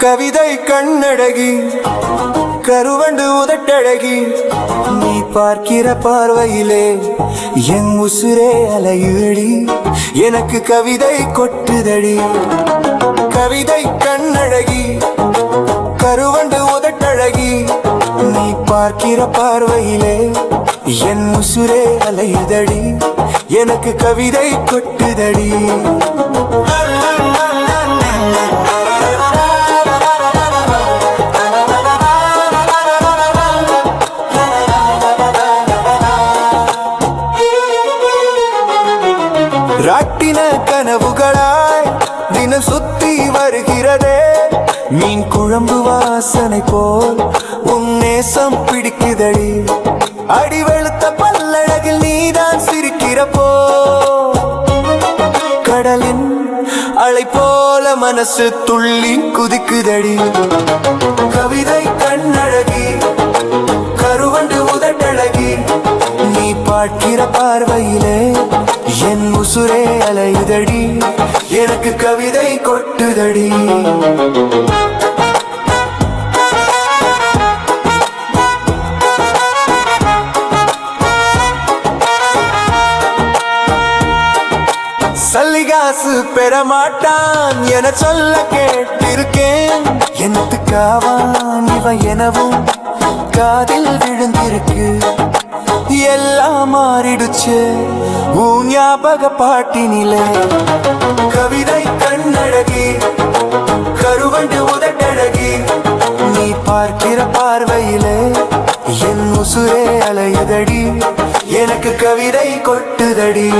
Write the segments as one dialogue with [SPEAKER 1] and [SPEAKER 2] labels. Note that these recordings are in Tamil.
[SPEAKER 1] கவிதை கண்ணழகி கருவண்டு உதட்டழகி நீ பார்க்கிற பார்வையிலே என் உசுரே அலையுழி எனக்கு கவிதை கொட்டுதடி. கவிதை கண்ணழகி கருவண்டு உதட்டழகி நீ பார்க்கிற பார்வையிலே என் உசுரே அலையுதடி. எனக்கு கவிதை கொட்டுதடி. ராட்டின கனவுகளாய் தினம் சுத்தி வருகிறதே. மீன் குழம்பு வாசனை போல் உன் நேசம் பிடிக்குதடி. அடிவெழுத்த பல்லழகில் நீதான் சிரிக்கிறப்போ கடலின் அலை போல மனசு துள்ளி குதிக்குதடி. கவிதை கண்ணழகி எனக்கு கவிதை கொட்டுதடி. சல்லிகாசு பெறமாட்டான் என சொல்ல கேட்டிருக்கேன். எனத்துக்காவான் இவன் எனவும் காதில் விழுந்திருக்கு. எல்லாம் மாறிடுச்சு. உன் ஞாபக பாட்டினிலே. கவிதை கண்ணழகி கருவண்டு உதட்டழகி நீ பார்க்கிற பார்வையிலே என் உசுரே அலையுதடி. எனக்கு கவிதை கொட்டுதடி.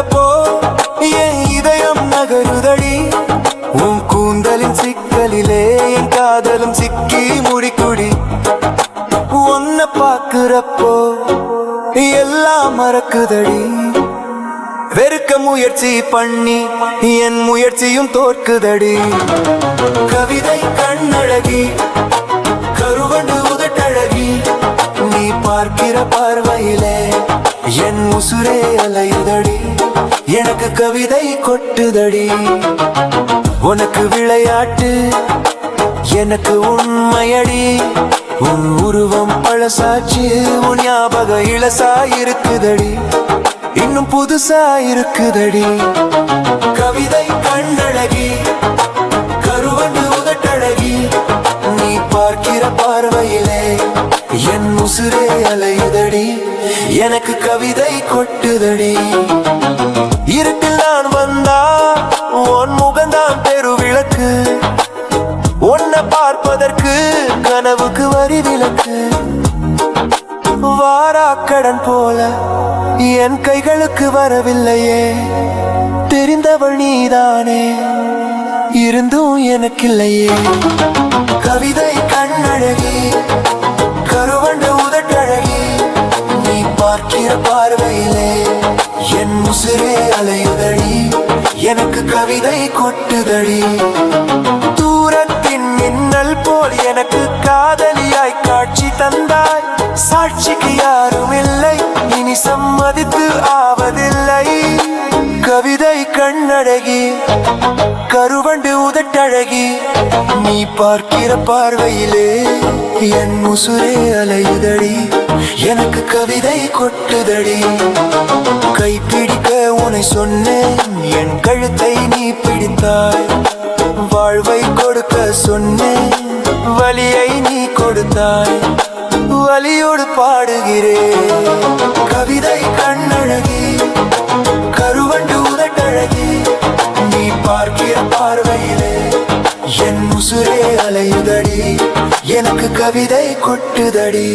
[SPEAKER 1] நடக்கிறப்போ என் இதயம் நகருதடி. உன் கூந்தலின் சிக்கலிலே என் காதலும் சிக்கி முடிக்குடி. உன்னை பார்க்கிறப்போ எல்லாம் மறக்குதடி. வெறுக்க முயற்சி பண்ணி என் முயற்சியும் தோற்குதடி. கவிதை கண்ணழகி பார்வையிலே என் உசுரே அலையுதடி எனக்கு கவிதை கொட்டுதடி. உனக்கு விளையாட்டு எனக்கு உண்மையடி. உன் உருவம் பழசாச்சு உன் ஞாபக இளசா இருக்குதடி இன்னும் புதுசா இருக்குதடி கவிதை கண்ணழகி கருவண்டு உதட்டழகி நீ பார்க்கிற பார்வையிலே என் உசுரே எனக்கு கவிதை கொட்டுதடி. இருட்டில் நான் வந்தா உன் முகந்தான் பெருவிளக்கு உன்னை பார்ப்பதற்கு கனவுக்கு வரி விளக்கு. வாராக்கடன் போல என் கைகளுக்கு வரவில்லையே. தெரிந்தவள் நீதானே இருந்தும் எனக்கில்லையே. கவிதை கண்ணழகி நீ பார்வையிலே என் முசிறே அலையுதடி. எனக்கு கவிதை கொட்டுதடி. தூரத்தின் மின்னல் போல் எனக்கு காதலியாய் காட்சி தந்தாய். சாட்சிக்கு யாரும் இல்லை இனி சம்மதித்து ஆவதில்லை. கவிதை கண்ணடகி பார்க்கிற பார்வையிலே என் முசுரே அலையுதடி. எனக்கு கவிதை கொட்டுதடி. கைப்பிடிக்க உனை சொன்னேன் என் கழுத்தை நீ பிடித்தாய். வாழ்வை கொடுக்க சொன்னேன் வலியை நீ கொடுத்தாய். வலியோடு பாடுகிறேன். அலையுதடி எனக்கு கவிதை கொட்டுதடி.